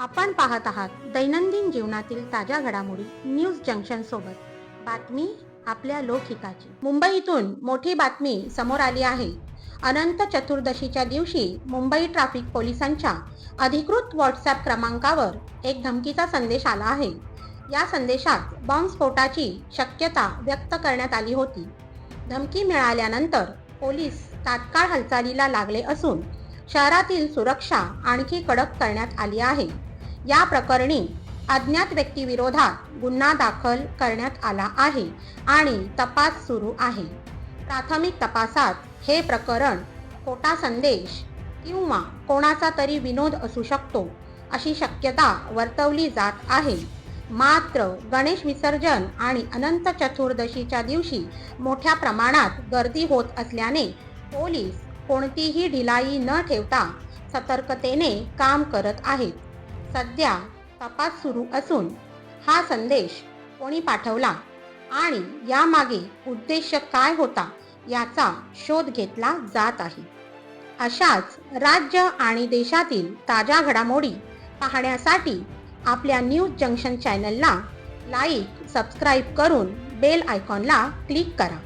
आपण पाहत आहात दैनंदिन जीवनातील ताज्या घडामोडी न्यूज जंक्शन सोबत. बातमी आपल्या लोकहिताची. मुंबईतून मोठी बातमी समोर आली आहे. अनंत चतुर्दशीच्या दिवशी मुंबई ट्रॅफिक पोलिसांच्या अधिकृत व्हॉट्सॲप क्रमांकावर एक धमकीचा संदेश आला आहे. या संदेशात बॉम्बस्फोटाची शक्यता व्यक्त करण्यात आली होती. धमकी मिळाल्यानंतर पोलीस तात्काळ हालचालीला लागले असून शहरातील सुरक्षा आणखी कडक करण्यात आली आहे. या प्रकरणी अज्ञात व्यक्तीविरोधात गुन्हा दाखल करण्यात आला आहे आणि तपास सुरू आहे. प्राथमिक तपासात हे प्रकरण खोटा संदेश किंवा कोणाचा तरी विनोद असू शकतो अशी शक्यता वर्तवली जात आहे. मात्र गणेश विसर्जन आणि अनंत चतुर्दशीच्या दिवशी मोठ्या प्रमाणात गर्दी होत असल्याने पोलीस कोणतीही ढिलाई न ठेवता सतर्कतेने काम करत आहेत. सध्या तपास सुरू असून हा संदेश कोणी पाठवला आणि यामागे उद्देश काय होता याचा शोध घेतला जात आहे. अशाच राज्य आणि देशातील ताज्या घडामोडी पाहण्यासाठी आपल्या न्यूज जंक्शन चॅनलला लाईक सबस्क्राईब करून बेल आयकॉनला क्लिक करा.